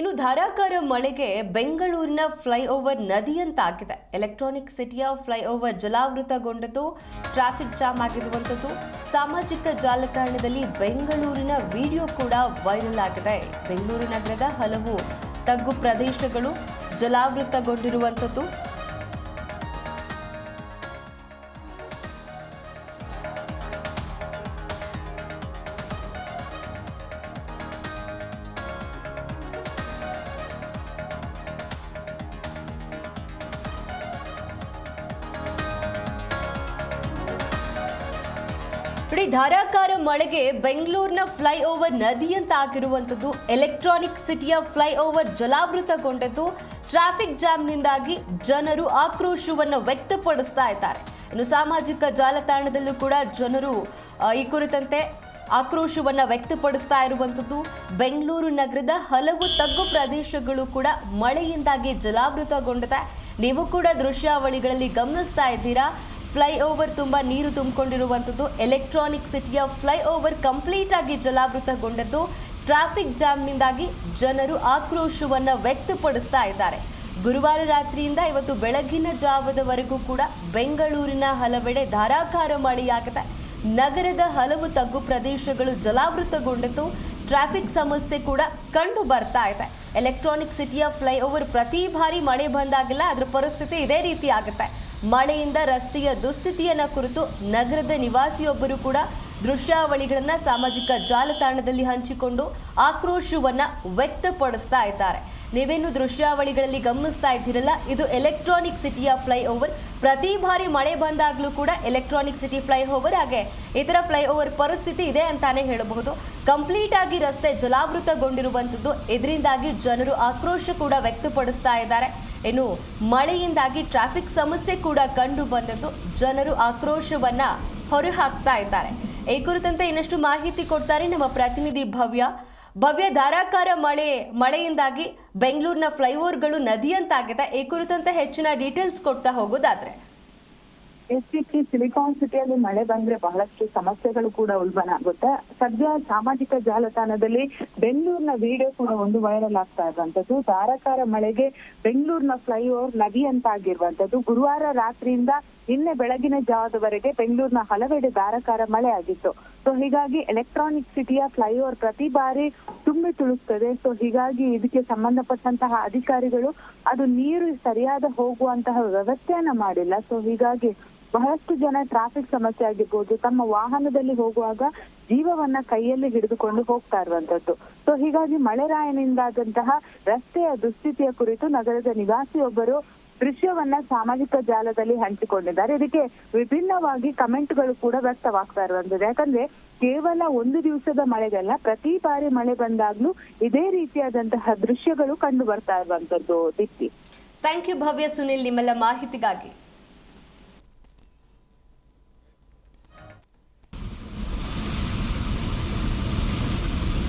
ಇನ್ನು ಧಾರಾಕಾರ ಮಳೆಗೆ ಬೆಂಗಳೂರಿನ ಫ್ಲೈಓವರ್ ನದಿಯಂತಾಗಿದೆ. ಎಲೆಕ್ಟ್ರಾನಿಕ್ ಸಿಟಿಯ ಫ್ಲೈಓವರ್ ಜಲಾವೃತಗೊಂಡದ್ದು ಟ್ರಾಫಿಕ್ ಜಾಮ್ ಆಗಿರುವಂಥದ್ದು. ಸಾಮಾಜಿಕ ಜಾಲತಾಣದಲ್ಲಿ ಬೆಂಗಳೂರಿನ ವಿಡಿಯೋ ಕೂಡ ವೈರಲ್ ಆಗಿದೆ. ಬೆಂಗಳೂರು ನಗರದ ಹಲವು ತಗ್ಗು ಪ್ರದೇಶಗಳು ಜಲಾವೃತಗೊಂಡಿರುವಂಥದ್ದು. ನೋಡಿ, ಧಾರಾಕಾರ ಮಳೆಗೆ ಬೆಂಗಳೂರಿನ ಫ್ಲೈಓವರ್ ನದಿಯಂತಾಗಿರುವಂಥದ್ದು. ಎಲೆಕ್ಟ್ರಾನಿಕ್ ಸಿಟಿಯ ಫ್ಲೈಓವರ್ ಜಲಾವೃತಗೊಂಡದ್ದು. ಟ್ರಾಫಿಕ್ ಜಾಮ್ನಿಂದಾಗಿ ಜನರು ಆಕ್ರೋಶವನ್ನು ವ್ಯಕ್ತಪಡಿಸ್ತಾ ಇದ್ದಾರೆ. ಇನ್ನು ಸಾಮಾಜಿಕ ಜಾಲತಾಣದಲ್ಲೂ ಕೂಡ ಜನರು ಈ ಕುರಿತಂತೆ ಆಕ್ರೋಶವನ್ನು ವ್ಯಕ್ತಪಡಿಸ್ತಾ ಇರುವಂಥದ್ದು. ಬೆಂಗಳೂರು ನಗರದ ಹಲವು ತಗ್ಗು ಪ್ರದೇಶಗಳು ಕೂಡ ಮಳೆಯಿಂದಾಗಿ ಜಲಾವೃತಗೊಂಡಿದೆ. ನೀವು ಕೂಡ ದೃಶ್ಯಾವಳಿಗಳಲ್ಲಿ ಗಮನಿಸ್ತಾ ಇದ್ದೀರಾ? ಫ್ಲೈಓವರ್ ತುಂಬಾ ನೀರು ತುಂಬಿಕೊಂಡಿರುವಂಥದ್ದು ಎಲೆಕ್ಟ್ರಾನಿಕ್ ಸಿಟಿಯ ಫ್ಲೈಓವರ್ ಕಂಪ್ಲೀಟ್ ಆಗಿ ಜಲಾವೃತಗೊಂಡದ್ದು. ಟ್ರಾಫಿಕ್ ಜಾಮ್ನಿಂದಾಗಿ ಜನರು ಆಕ್ರೋಶವನ್ನು ವ್ಯಕ್ತಪಡಿಸ್ತಾ ಇದ್ದಾರೆ. ಗುರುವಾರ ರಾತ್ರಿಯಿಂದ ಇವತ್ತು ಬೆಳಗಿನ ಜಾವದವರೆಗೂ ಕೂಡ ಬೆಂಗಳೂರಿನ ಹಲವೆಡೆ ಧಾರಾಕಾರ ಮಳೆಯಾಗಿದೆ. ನಗರದ ಹಲವು ತಗ್ಗು ಪ್ರದೇಶಗಳು ಜಲಾವೃತಗೊಂಡಿದ್ದು ಟ್ರಾಫಿಕ್ ಸಮಸ್ಯೆ ಕೂಡ ಕಂಡು ಬರ್ತಾ ಇದೆ. ಎಲೆಕ್ಟ್ರಾನಿಕ್ ಸಿಟಿಯ ಫ್ಲೈಓವರ್ ಪ್ರತಿ ಬಾರಿ ಮಳೆ ಬಂದಾಗಿಲ್ಲ ಅದರ ಪರಿಸ್ಥಿತಿ ಇದೇ ರೀತಿ ಆಗುತ್ತೆ. ಮಳೆಯಿಂದ ರಸ್ತೆಯ ದುಸ್ಥಿತಿಯನ್ನ ಕುರಿತು ನಗರದ ನಿವಾಸಿಯೊಬ್ಬರು ಕೂಡ ದೃಶ್ಯಾವಳಿಗಳನ್ನ ಸಾಮಾಜಿಕ ಜಾಲತಾಣದಲ್ಲಿ ಹಂಚಿಕೊಂಡು ಆಕ್ರೋಶವನ್ನ ವ್ಯಕ್ತಪಡಿಸ್ತಾ ಇದ್ದಾರೆ. ನೀವೇನು ದೃಶ್ಯಾವಳಿಗಳಲ್ಲಿ ಗಮನಿಸ್ತಾ ಇದ್ದೀರಲ್ಲ, ಇದು ಎಲೆಕ್ಟ್ರಾನಿಕ್ ಸಿಟಿಯ ಫ್ಲೈಓವರ್. ಪ್ರತಿ ಬಾರಿ ಮಳೆ ಬಂದಾಗಲೂ ಕೂಡ ಎಲೆಕ್ಟ್ರಾನಿಕ್ ಸಿಟಿ ಫ್ಲೈ ಓವರ್ ಹಾಗೆ ಇತರ ಫ್ಲೈ ಓವರ್ ಪರಿಸ್ಥಿತಿ ಇದೆ ಅಂತಾನೆ ಹೇಳಬಹುದು. ಕಂಪ್ಲೀಟ್ ಆಗಿ ರಸ್ತೆ ಜಲಾವೃತಗೊಂಡಿರುವಂಥದ್ದು ಇದರಿಂದಾಗಿ ಜನರು ಆಕ್ರೋಶ ಕೂಡ ವ್ಯಕ್ತಪಡಿಸ್ತಾ ಇದ್ದಾರೆ. ಇನ್ನು ಮಳೆಯಿಂದಾಗಿ ಟ್ರಾಫಿಕ್ ಸಮಸ್ಯೆ ಕೂಡ ಕಂಡು ಬಂದದ್ದು. ಜನರು ಆಕ್ರೋಶವನ್ನ ಹೊರಹಾಕ್ತಾ ಇದ್ದಾರೆ. ಈ ಕುರಿತಂತೆ ಇನ್ನಷ್ಟು ಮಾಹಿತಿ ಕೊಡ್ತಾರೆ ನಮ್ಮ ಪ್ರತಿನಿಧಿ ಭವ್ಯ. ಭವ್ಯ ಧಾರಾಕಾರ ಮಳೆ, ಮಳೆಯಿಂದಾಗಿ ಬೆಂಗಳೂರಿನ ಫ್ಲೈಓವರ್ಗಳು ನದಿಯಂತಾಗಿದೆ. ಈ ಕುರಿತಂತೆ ಹೆಚ್ಚಿನ ಡೀಟೇಲ್ಸ್ ಕೊಡ್ತಾ ಹೋಗೋದಾದ್ರೆ. ಎಸ್ಟಿಪಿ ಸಿಲಿಕಾನ್ ಸಿಟಿಯಲ್ಲಿ ಮಳೆ ಬಂದ್ರೆ ಬಹಳಷ್ಟು ಸಮಸ್ಯೆಗಳು ಕೂಡ ಉಲ್ಬಣ ಆಗುತ್ತೆ ಸದ್ಯ ಸಾಮಾಜಿಕ ಜಾಲತಾಣದಲ್ಲಿ ಬೆಂಗಳೂರಿನ ವಿಡಿಯೋ ಕೂಡ ಒಂದು ವೈರಲ್ ಆಗ್ತಾ ಇರುವಂತದ್ದು ಧಾರಾಕಾರ ಮಳೆಗೆ ಬೆಂಗಳೂರಿನ ಫ್ಲೈಓವರ್ ನದಿ ಅಂತ ಆಗಿರುವಂತದ್ದು ಗುರುವಾರ ರಾತ್ರಿಯಿಂದ ನಿನ್ನೆ ಬೆಳಗಿನ ಜಾವದವರೆಗೆ ಬೆಂಗಳೂರಿನ ಹಲವೆಡೆ ಧಾರಾಕಾರ ಮಳೆ ಆಗಿತ್ತು. ಸೊ ಹೀಗಾಗಿ ಎಲೆಕ್ಟ್ರಾನಿಕ್ ಸಿಟಿಯ ಫ್ಲೈಓವರ್ ಪ್ರತಿ ಬಾರಿ ತುಂಬಿ ತುಳುಕ್ತದೆ ಸೊ ಹೀಗಾಗಿ ಇದಕ್ಕೆ ಸಂಬಂಧಪಟ್ಟಂತಹ ಅಧಿಕಾರಿಗಳು ಅದು ನೀರು ಸರಿಯಾದ ಹೋಗುವಂತಹ ವ್ಯವಸ್ಥೆಯನ್ನ ಮಾಡಿಲ್ಲ. ಸೊ ಹೀಗಾಗಿ ಬಹಳಷ್ಟು ಜನ ಟ್ರಾಫಿಕ್ ಸಮಸ್ಯೆ ಆಗಿರ್ಬೋದು, ತಮ್ಮ ವಾಹನದಲ್ಲಿ ಹೋಗುವಾಗ ಜೀವವನ್ನ ಕೈಯಲ್ಲಿ ಹಿಡಿದುಕೊಂಡು ಹೋಗ್ತಾ ಇರುವಂತದ್ದು. ಸೊ ಹೀಗಾಗಿ ಮಳೆರಾಯನಿಂದಾದಂತಹ ರಸ್ತೆಯ ದುಸ್ಥಿತಿಯ ಕುರಿತು ನಗರದ ನಿವಾಸಿಯೊಬ್ಬರು ದೃಶ್ಯವನ್ನ ಸಾಮಾಜಿಕ ಜಾಲದಲ್ಲಿ ಹಂಚಿಕೊಂಡಿದ್ದಾರೆ. ಇದಕ್ಕೆ ವಿಭಿನ್ನವಾಗಿ ಕಮೆಂಟ್ಗಳು ಕೂಡ ವ್ಯಕ್ತವಾಗ್ತಾ ಇರುವಂತದ್ದು. ಯಾಕಂದ್ರೆ, ಕೇವಲ ಒಂದು ದಿವಸದ ಮಳೆಗಲ್ಲ, ಪ್ರತಿ ಬಾರಿ ಮಳೆ ಬಂದಾಗ್ಲೂ ಇದೇ ರೀತಿಯಾದಂತಹ ದೃಶ್ಯಗಳು ಕಂಡು ಬರ್ತಾ ಇರುವಂತದ್ದು, ದೀಪ್ತಿ. ಥ್ಯಾಂಕ್ ಯು ಭವ್ಯ ಸುನಿಲ್, ನಿಮ್ಮೆಲ್ಲ ಮಾಹಿತಿಗಾಗಿ.